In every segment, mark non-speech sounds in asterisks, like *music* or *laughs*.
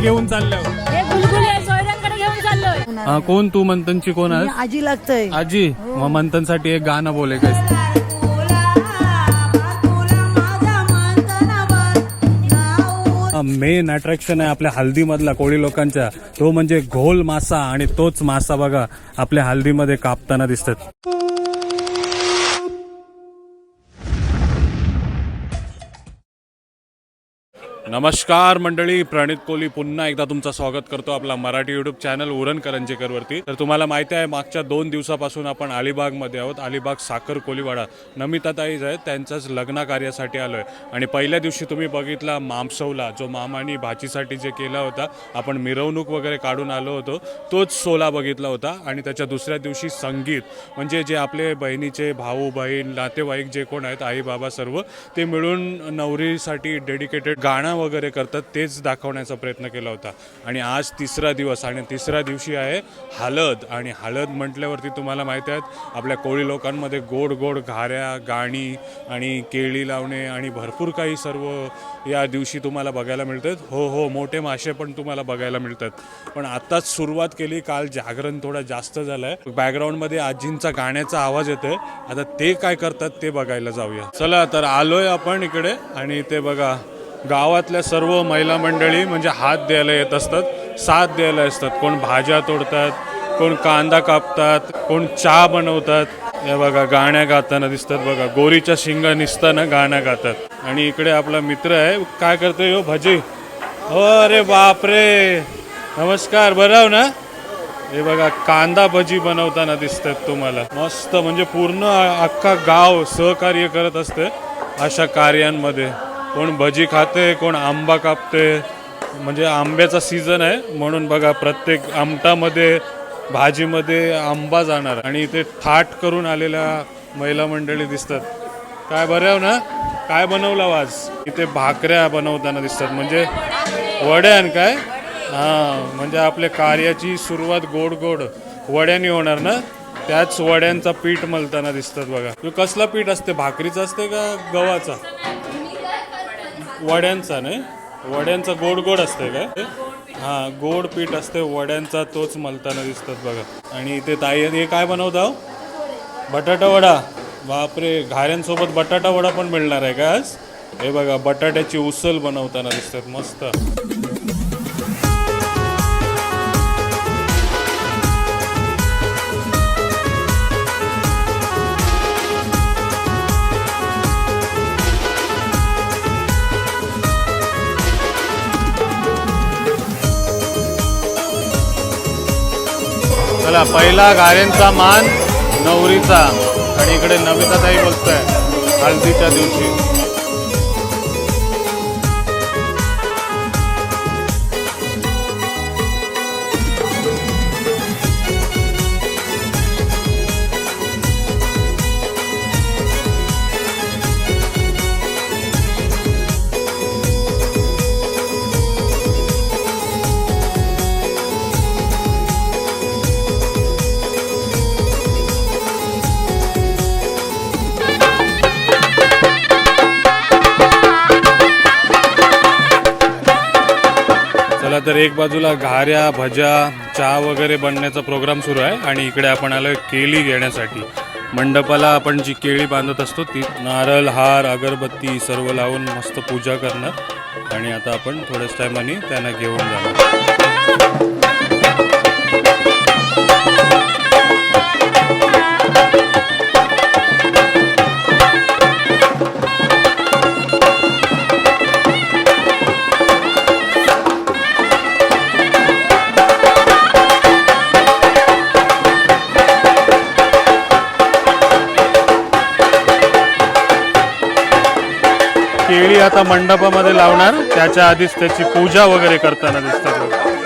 घेऊन चालल्या हे बुलबुले सोयऱ्यांकडे घेऊन चाललोय. हा कोण तू मंथनची कोण आहे आजी लागतंय. आजी? मग मंथनसाठी एक गाणं बोले काय मेन अट्रॅक्शन आहे आपल्या हल्दीमधला कोळी लोकांच्या. तो म्हणजे घोल मासा आणि तोच मासा बघा आपल्या हल्दीमध्ये कापताना दिसतात. नमस्कार मंडळी प्रणित कोहली पुन्हा एकदा तुमचं स्वागत करतो आपला मराठी युट्यूब चॅनल उरण करंजेकरवरती. तर तुम्हाला माहिती आहे मागच्या दोन दिवसापासून आपण अलिबागमध्ये आहोत. अलिबाग साखर कोलीवाडा नमिताताईज आहेत त्यांच्याच लग्न कार्यासाठी आलो आहे आणि पहिल्या दिवशी तुम्ही बघितला मामसवला जो मामानी भाचीसाठी जे केला होता आपण मिरवणूक वगैरे काढून आलो होतो तोच सोला बघितला होता. आणि त्याच्या दुसऱ्या दिवशी संगीत म्हणजे जे आपले बहिणीचे भाऊ बहीण नातेवाईक जे कोण आहेत आई बाबा सर्व ते मिळून नवरीसाठी डेडिकेटेड गाणं वगैरे करतात तेच दाखवण्याचा प्रयत्न केला होता. आणि आज तिसरा दिवस आणि तिसऱ्या दिवशी आहे हळद. आणि हळद म्हटल्यावरती तुम्हाला माहीत आहेत आपल्या कोळी लोकांमध्ये गोड गोड घाऱ्या गाणी आणि केळी लावणे आणि भरपूर काही सर्व या दिवशी तुम्हाला बघायला मिळतात. हो हो मोठे मासे पण तुम्हाला बघायला मिळतात. पण आत्ताच सुरुवात केली काल जागरण थोडा जास्त झालं आहे बॅकग्राऊंडमध्ये आजींचा गाण्याचा आवाज येतोय. आता ते काय करतात ते बघायला जाऊया. चला तर आलोय आपण इकडे आणि ते बघा. गावातल्या सर्व महिला मंडळी म्हणजे हात द्यायला येत असतात साथ द्यायला असतात. कोण भाज्या तोडतात कोण कांदा कापतात कोण चहा बनवतात. हे बघा गाण्या गाताना दिसतात बघा. गोरीच्या शिंगा निसताना गाण्या गातात. आणि इकडे आपला मित्र आहे काय करतोय हो भजी? हो अरे बापरे! नमस्कार बरं ना? हे बघा कांदा भजी बनवताना दिसतात तुम्हाला. मस्त म्हणजे पूर्ण अख्खा गाव सहकार्य करत असते अशा कार्यांमध्ये. कोण भजी खाते कोण आंबा कापते. म्हणजे आंब्याचा सीझन आहे. म्हणून बघा प्रत्येक आमटामध्ये भाजीमध्ये आंबा जाणार. आणि इथे थाट करून आलेल्या महिला मंडळी दिसतात. काय बरं ना? काय बनवलं हो आज? इथे भाकऱ्या बनवताना दिसतात. म्हणजे वड्यान काय? हां म्हणजे आपल्या कार्याची सुरुवात गोड गोड वड्याने होणार ना? त्याच वड्यांचा पीठ मलताना दिसतात बघा. तो कसला पीठ असते? भाकरीचा असते का गव्हाचा? वड्यांचा नाही वड्यांचा गोड गोड असते काय? हां गोड पीठ असते वड्यांचा तोच मलताना दिसतात बघा. आणि इथे ताई हे काय बनवता हो? बटाटा वडा. बापरे घाऱ्यांसोबत बटाटा वडा पण मिळणार आहे का आज? हे बघा बटाट्याची उसल बनवताना दिसतात मस्त. चला पहिला गाऱ्यांचा मान नवरीचा. आणि इकडे नमिताताई बोलतोय हळदीच्या दिवशी. तर एक बाजूला घाऱ्या भज्या चहा वगैरे बनण्याचा प्रोग्राम सुरू आहे आणि इकडे आपण आलोय केळी घेण्यासाठी. मंडपाला आपण जी केळी बांधत असतो ती नारळ हार अगरबत्ती सर्व लावून मस्त पूजा करणार. आणि आता आपण थोड्याच टायमाने त्यांना घेऊन जाणार. केळी आता मंडपामध्ये लावणार त्याच्या आधीच त्याची पूजा वगैरे करताना दिसतात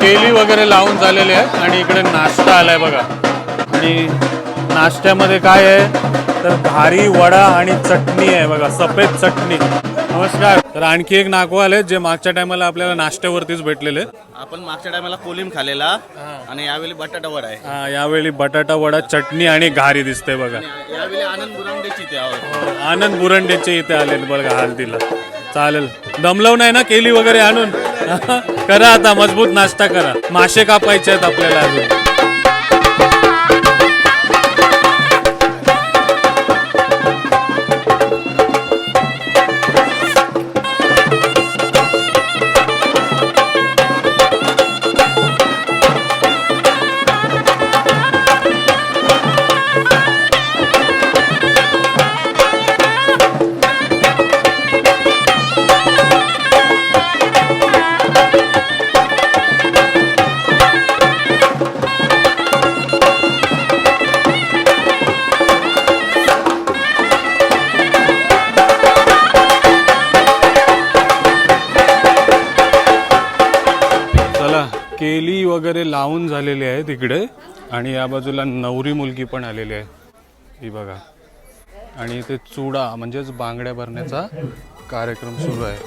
केली वगैरे लावून झालेले आहे आणि इकडे नाश्ता आलाय बघा. आणि नाश्त्यामध्ये काय आहे? तर घारी वडा आणि चटणी आहे बघा सफेद चटणी. नमस्कार. तर आणखी एक नागो आले जे मागच्या टायमाला आपल्याला नाश्त्यावरतीच भेटलेले आपण मागच्या टायमाला कोलिम खाल्लेला आणि यावेळी बटाटा वडा आहे. हा, यावेळी बटाटा वडा चटणी आणि घारी दिसते बघा. यावेळी आनंद बुरांडेची ते आहोत. आनंद बुरंडेचे इथे आले बघा हल्दीला चालेल. दमलव नाही ना केली वगैरे आणून? करा आता मजबूत नाश्ता करा. मासे कापायचे आहेत आपल्याला अजून. लावून झालेली आहे तिकडे आणि या बाजूला नवरी मुलगी पण आलेली आहे. ही बघा. आणि इथे चुडा म्हणजेच बांगड्या भरण्याचा कार्यक्रम सुरू आहे.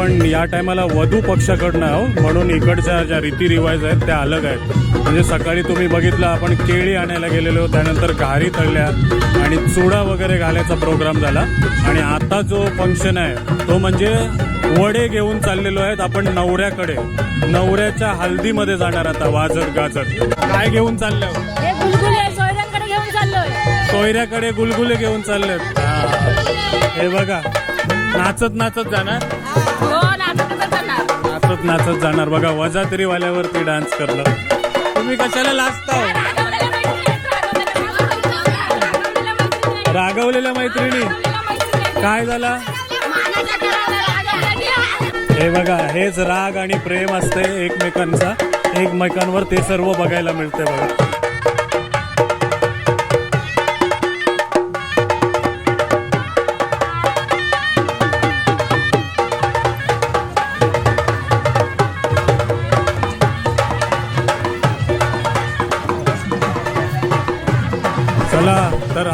आपण या टायमाला वधू पक्षाकडनं आहोत. म्हणून इकडच्या ज्या रीती रिवाज आहेत त्या अलग आहेत. म्हणजे सकाळी तुम्ही बघितलं आपण केळी आणायला गेलेलो त्यानंतर घारी तळल्या आणि चुडा वगैरे घालायचा प्रोग्राम झाला. आणि आता जो फंक्शन आहे तो म्हणजे वडे घेऊन चाललेलो आहेत आपण नवऱ्याकडे. नवऱ्याच्या हल्दीमध्ये जाणार आता वाजत गाजत. काय घेऊन चालले? हे? गुलगुले सोयऱ्यांकडे गुलगुले घेऊन चाललेत. हा. हे बघा. नाचत नाचत जाणार? नाचत नाचत जाणार. बघा वजा तरी वाल्यावरती डान्स करलं तुम्ही कशाला लाजता हो? रागवलेल्या मैत्रिणी. काय झाला? हे बघा हेच राग आणि प्रेम असते एकमेकांचा. एकमेकांवर ते सर्व बघायला मिळते बघा.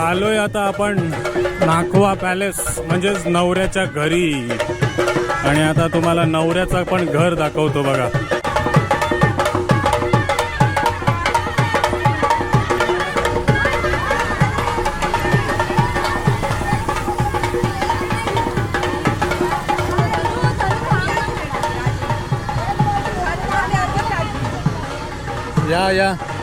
आलोय आता आपण नाखवा पॅलेस म्हणजेच नवऱ्याच्या घरी. आणि आता तुम्हाला नवऱ्याचं पण घर दाखवतो बघा. या या.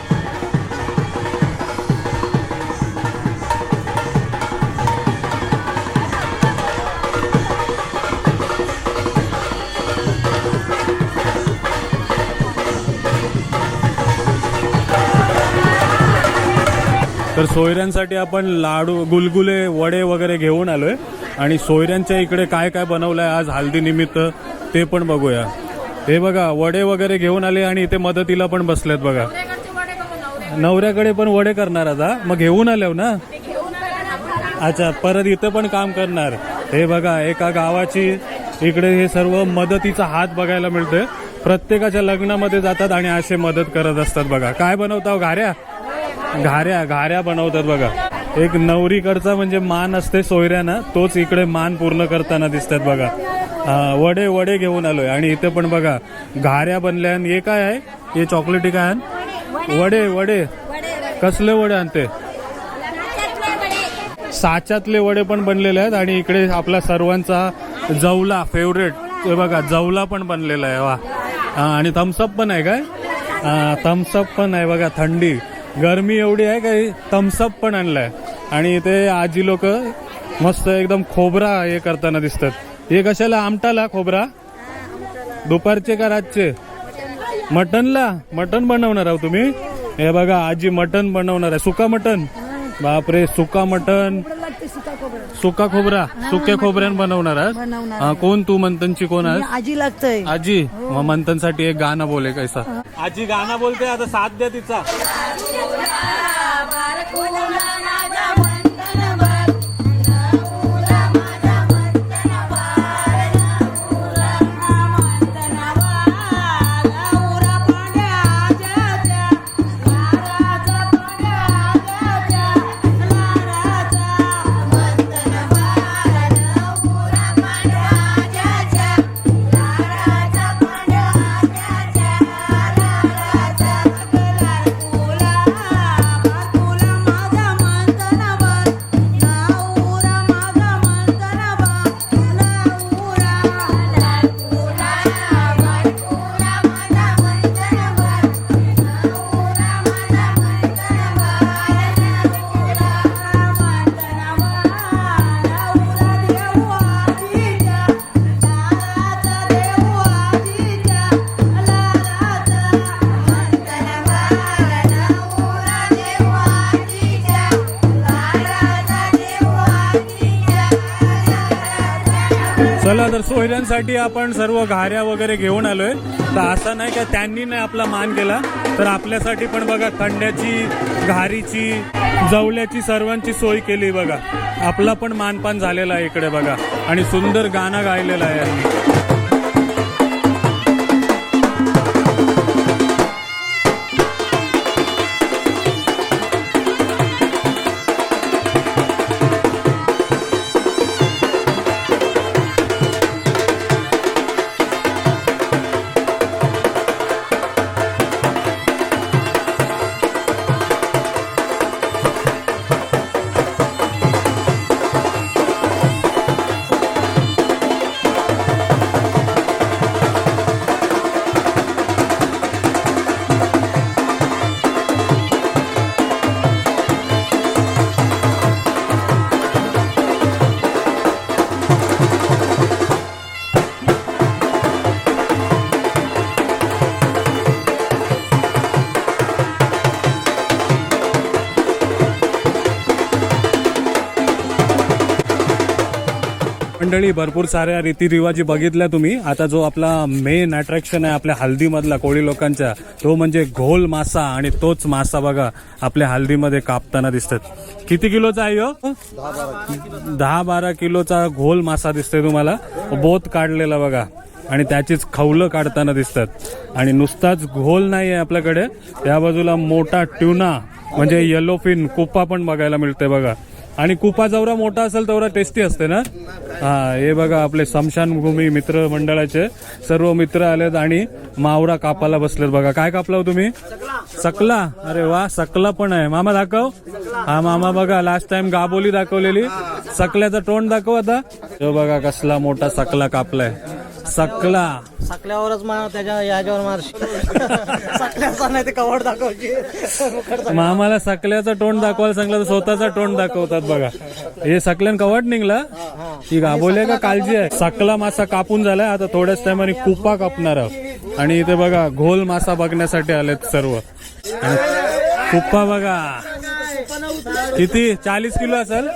तर सोयऱ्यांसाठी आपण लाडू गुलगुले वडे वगैरे घेऊन आलोय. आणि सोयऱ्यांच्या इकडे काय काय बनवलंय आज हल्दी निमित्त ते पण बघूया. हे बघा वडे वगैरे घेऊन आले आणि इथे मदतीला पण बसलेत बघा. नवऱ्याकडे पण वडे करणार आता. मग घेऊन आले ना? अच्छा परत इथं पण काम करणार. हे बघा एका गावाची इकडे हे सर्व मदतीचा हात बघायला मिळतोय. प्रत्येकाच्या लग्नामध्ये जातात आणि असे मदत करत असतात बघा. काय बनवता घाऱ्या घाऱ्या घाऱ्या बनवतात बघा. एक नवरीकडचा म्हणजे मान असते सोयऱ्यानं तोच इकडे मान पूर्ण करताना दिसतात बघा. वडे वडे घेऊन आलोय. आणि इथे पण बघा घाऱ्या बनल्या आणि हे काय आहे? हे चॉकलेटी काय आहे? वडे वडे. कसले वडे आणते? साच्यातले वडे पण बनलेले आहेत आणि इकडे आपला सर्वांचा जवला फेवरेट हे बघा जवला पण बनलेला आहे वा. आणि थम्सअप पण आहे काय? थम्सअप पण आहे बघा थंडी. गरमी एवढी आहे काही थम्सअप पण आणलाय. आणि इथे आजी लोक मस्त एकदम खोबरा हे करताना दिसतात. हे कशाला? आमटाला खोबरा? दुपारचे का रातचे? मटनला? मटन बनवणार आहो तुम्ही? हे बघा आजी मटन बनवणार आहे. सुका मटन. बापरे सुका मटन सुका खोबरा. सुक्या खोबऱ्यान बनवणार? हा, कोण तू मंथनची कोण आहे आजी लागतंय. आजी? मग मंथनसाठी एक गाणं बोले कैसा आजी गाणं बोलते आता साथ द्या तिचा. सोयऱ्यांसाठी आपण सर्व घाऱ्या वगैरे घेऊन आलोय. तर असं नाही का त्यांनी नाही आपला मान केला तर आपल्यासाठी पण बघा खंड्याची घारीची जवल्याची सर्वांची सोय केली बघा. आपला पण मानपान झालेला आहे इकडे बघा. आणि सुंदर गाणं गायलेलं आहे मंडळी भरपूर साऱ्या रीतिरिवाजी बघितल्या तुम्ही. आता जो आपला मेन अट्रॅक्शन आहे आपल्या हल्दीमधला कोळी लोकांच्या तो म्हणजे घोल मासा आणि तोच मासा बघा आपल्या हल्दीमध्ये कापताना दिसतात. किती किलोचा आहे ह्यो? दहा बारा किलोचा घोल मासा दिसतोय तुम्हाला. बोत काढलेला बघा. आणि त्याचीच खवलं काढताना दिसतात. आणि नुसताच घोल नाही आहे आपल्याकडे. त्या बाजूला मोठा ट्युना म्हणजे येलो फिन कुप्पा पण बघायला मिळते बघा. आणि कुपा जेवढा मोठा असेल तेवढा टेस्टी असते ना? हा हे बघा आपले स्मशानभूमी मित्र मंडळाचे सर्व मित्र आलेत आणि मावरा कापाला बसलेत बघा. काय कापला हो तुम्ही? सकला. अरे वा सकला पण आहे. मामा दाखव. हा मामा बघा लास्ट टाइम गाबोली दाखवलेली. सकल्याचं तोंड दाखव आता. तो बघा कसला मोठा सकला कापलाय. सकला. साकल्यावरच मार त्याच्या याच्यावर मार साकल्याचा नाही ते कवड दाखवची मामाला सकल्याचं तोंड दाखवायला सांगलं तर स्वतःचा तोंड दाखवतात बघा. हे सकल्यान कवट निघला. ही गाबोले का? काळजी आहे. सकला मासा कापून झालाय. आता थोड्याच टायमाने कुपा कापणार आहोत. आणि इथे बघा घोल मासा बघण्यासाठी आलेत सर्व. आणि कुप्पा बघा. किती? चाळीस किलो असेल?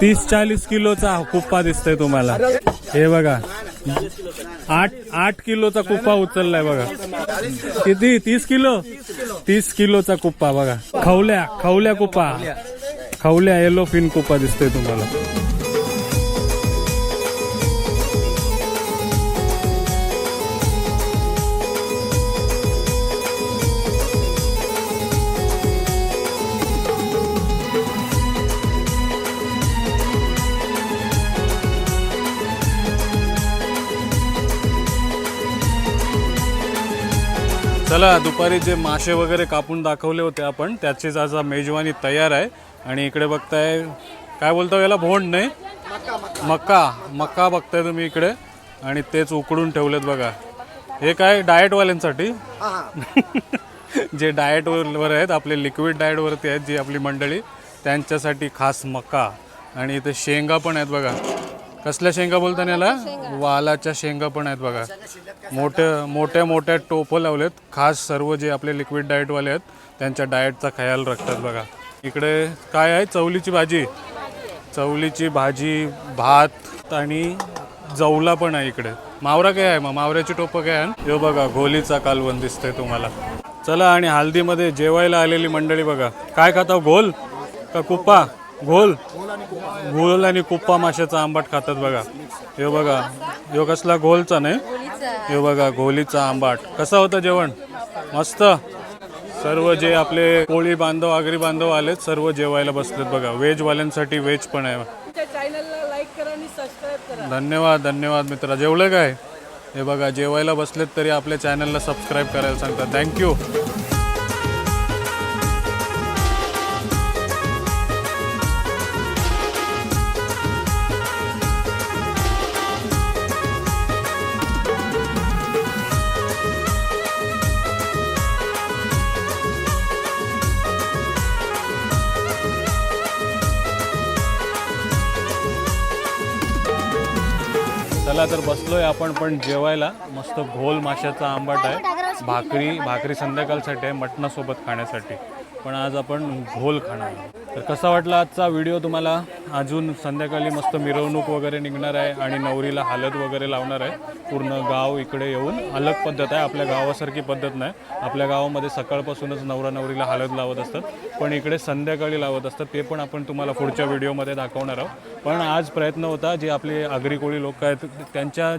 तीस चाळीस किलोचा कुप्पा दिसतोय तुम्हाला. हे बघा. आठ आठ किलोचा कुप्पा उचललाय बघा. किती? तीस किलो? तीस किलोचा कुप्पा बघा. खवल्या खवल्या कुप्पा. खवल्या येलो फिन कुप्पा दिसतोय तुम्हाला. चला दुपारी जे मासे वगैरे कापून दाखवले होते आपण त्याचीच आज मेजवानी तयार आहे. आणि इकडे बघताय काय बोलतो याला भोंड नाही? मक्का मक्का बघताय तुम्ही इकडे. आणि तेच उकडून ठेवलेत बघा. हे काय डाएटवाल्यांसाठी? *laughs* जे डाएटवर आहेत आपले लिक्विड डाएटवरती आहेत जी आपली मंडळी त्यांच्यासाठी खास मका. आणि इथे शेंगा पण आहेत बघा. कसल्या शेंगा बोलता याला? वालाच्या शेंगा. पण आहेत बघा. मोठ्या मोठ्या मोठ्या टोपं लावलेत. खास सर्व जे आपले लिक्विड डाएटवाले आहेत त्यांच्या डाएटचा ख्याल राखतात बघा. इकडे काय आहे? चवलीची भाजी. चवलीची भाजी भात आणि जवला पण आहे इकडे. मावरा काय आहे मग? मावऱ्याची टोपं काय आहे? हे बघा घोलीचा कालवण दिसतंय तुम्हाला. चला आणि हल्दीमध्ये जेवायला आलेली मंडळी बघा. काय खाता घोल? का कुप्पा? घोल. घोल आणि कुप्पा माशाचा आंबाट खातात बघा. हे बघा. ह्यो कसला घोलचा नाही? हे बघा घोलीचा आंबाट. कसं होतं जेवण? मस्त. सर्व जे आपले कोळी बांधव आगरी बांधव आलेत सर्व जेवायला बसलेत बघा. व्हेज वाल्यांसाठी व्हेज पण आहे. धन्यवाद धन्यवाद मित्रा. जेवलं काय? हे बघा जेवायला बसलेत तरी आपल्या चॅनलला सबस्क्राईब करायला सांगतात. थँक्यू चला तर बसलोय आपण पण जेवायला. मस्त घोल माशाचा आंबाट आहे. भाकरी भाकरी संध्याकाळसाठी आहे मटणासोबत खाण्यासाठी. पण आज आपण घोल खाणार तर कसा वाटला आजचा व्हिडिओ तुम्हाला? अजून संध्याकाळी मस्त मिरवणूक वगैरे निघणार आहे आणि नवरीला हालत वगैरे लावणार आहे. पूर्ण गाव इकडे येऊन अलग पद्धत आहे. आपल्या गावासारखी पद्धत नाही. आपल्या गावामध्ये सकाळपासूनच नवरा नवरीला हालत लावत असतात. पण इकडे संध्याकाळी लावत असतात. ते पण आपण तुम्हाला पुढच्या व्हिडिओमध्ये दाखवणार आहोत. पण आज प्रयत्न होता जे आपले आगरी कोळी लोक आहेत त्यांच्या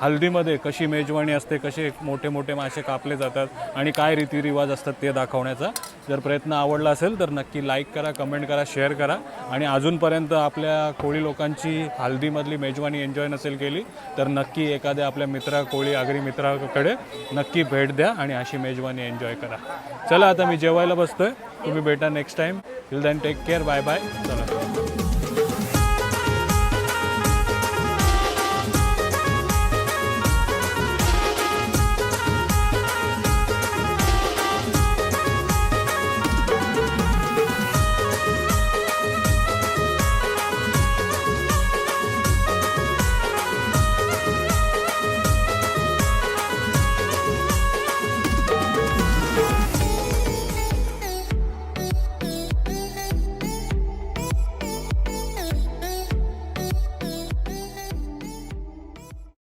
हल्दीमध्ये कशी मेजवानी असते कसे मोठे मोठे मासे कापले जातात आणि काय रीतिरिवाज असतात ते दाखवण्याचा. जर प्रयत्न आवडला असेल तर नक्की लाईक करा कमेंट करा शेअर करा. आणि अजूनपर्यंत आपल्या कोळी लोकांची हल्दीमधली मेजवानी एन्जॉय नसेल केली तर नक्की एखाद्या आपल्या मित्रा कोळी आगरी मित्राकडे नक्की भेट द्या आणि अशी मेजवानी एन्जॉय करा. चला आता मी जेवायला बसतोय. तुम्ही भेटा next time will then take care bye bye चला